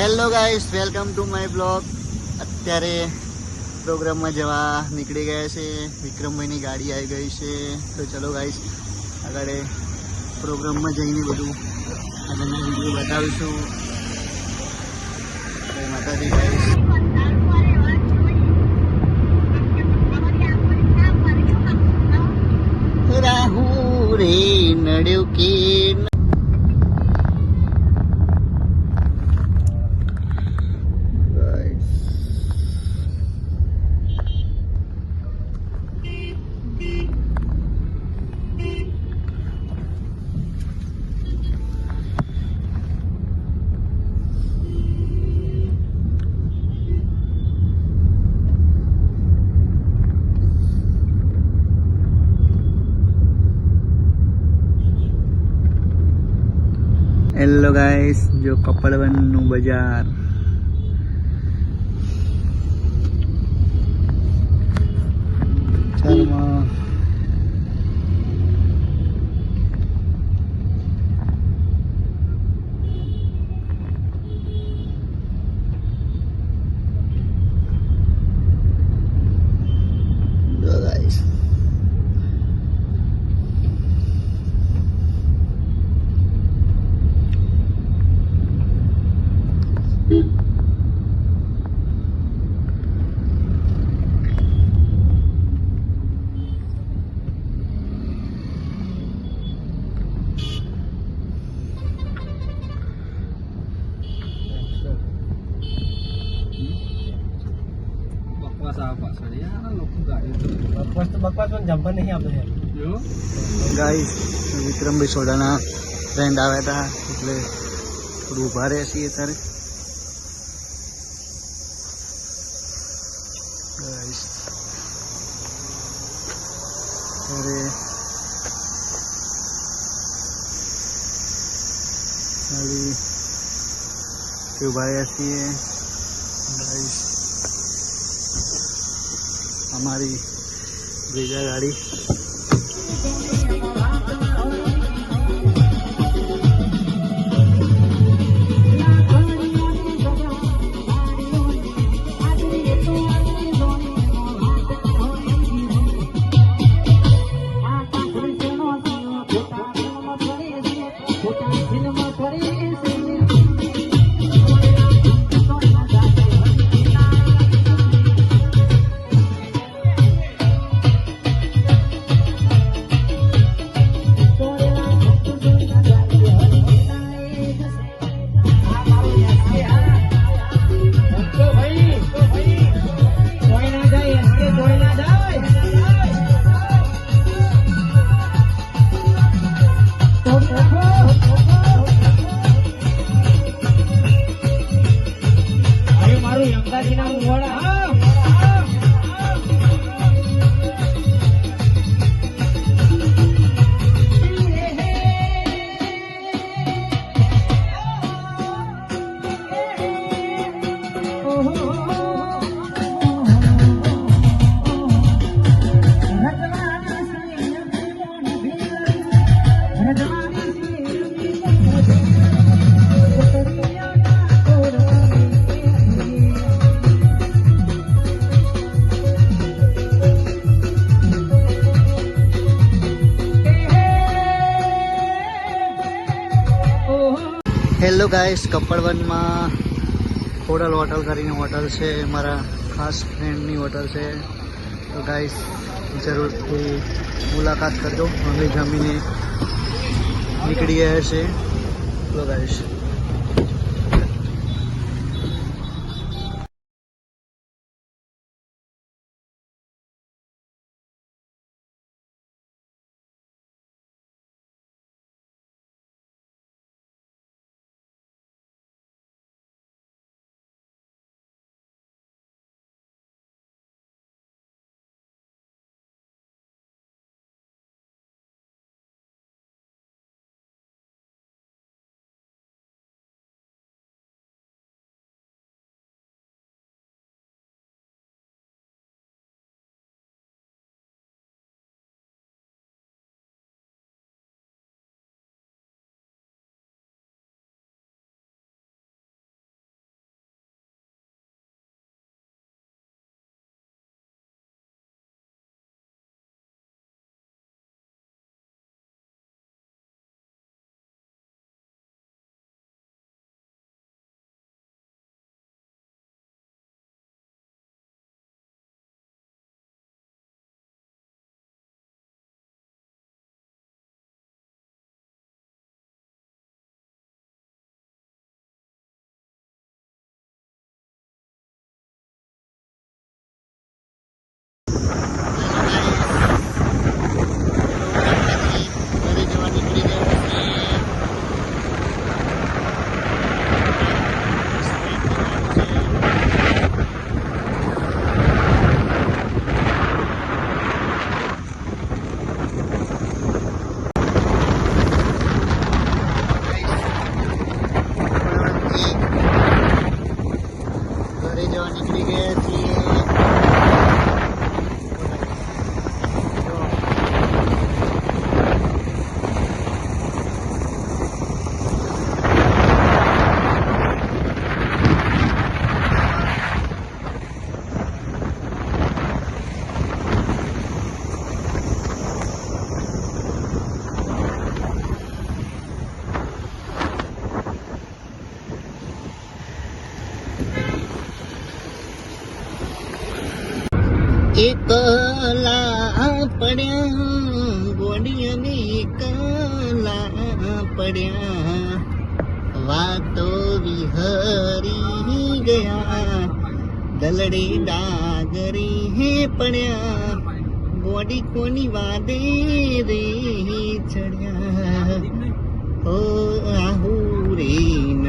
Hello guys welcome to my blog અત્યારે પ્રોગ્રામમાં જવા નીકળી ગયા છે. વિક્રમભાઈની ગાડી આવી ગઈ છે. તો ચલો ગાઈસ આગળ પ્રોગ્રામમાં જઈને બધું આગળના વીડિયો બતાવીશું. માતાજી ગાઈશ રાહુ રે નડ્યો કે ન- Guys. હેલો ગાઈસ જો કપડવનનું બજાર ચાલમાં જો ગાઈસ બકવાસ આવે પાછળ યાર લોકો ગાડી બકવાસ તો બકવાસ પણ જમ્પર નહીં આપતો ગાઈસ વિક્રમભાઈ સોડાના ફ્રેન્ડ આવ્યા હતા એટલે થોડું ઊભા રહે છીએ અત્યારે. ગાઈસ અત્યારે ખાલી ઊભા રહ્યા છીએ. ગાઈસ અમારી બ્રેજા ગાડી મારું યમદાજી નામ મોડા હેલો ગાઈસ કપડવનમાં ખોડલ હોટલ કરીને હોટલ છે મારા ખાસ ફ્રેન્ડની હોટલ છે. તો ગાઈસ જરૂરથી મુલાકાત કરજો. અમે જમીને નીકળી ગયા છે તો ગાઈસ એકલા પડ્યા ગોડી અને એકલા પડ્યા. વાતો વિહરી ગયા દલડે ડાગરી હે પડ્યા. ગોડી કોની વાદે રે ચડ્યા? ઓ આહુ રે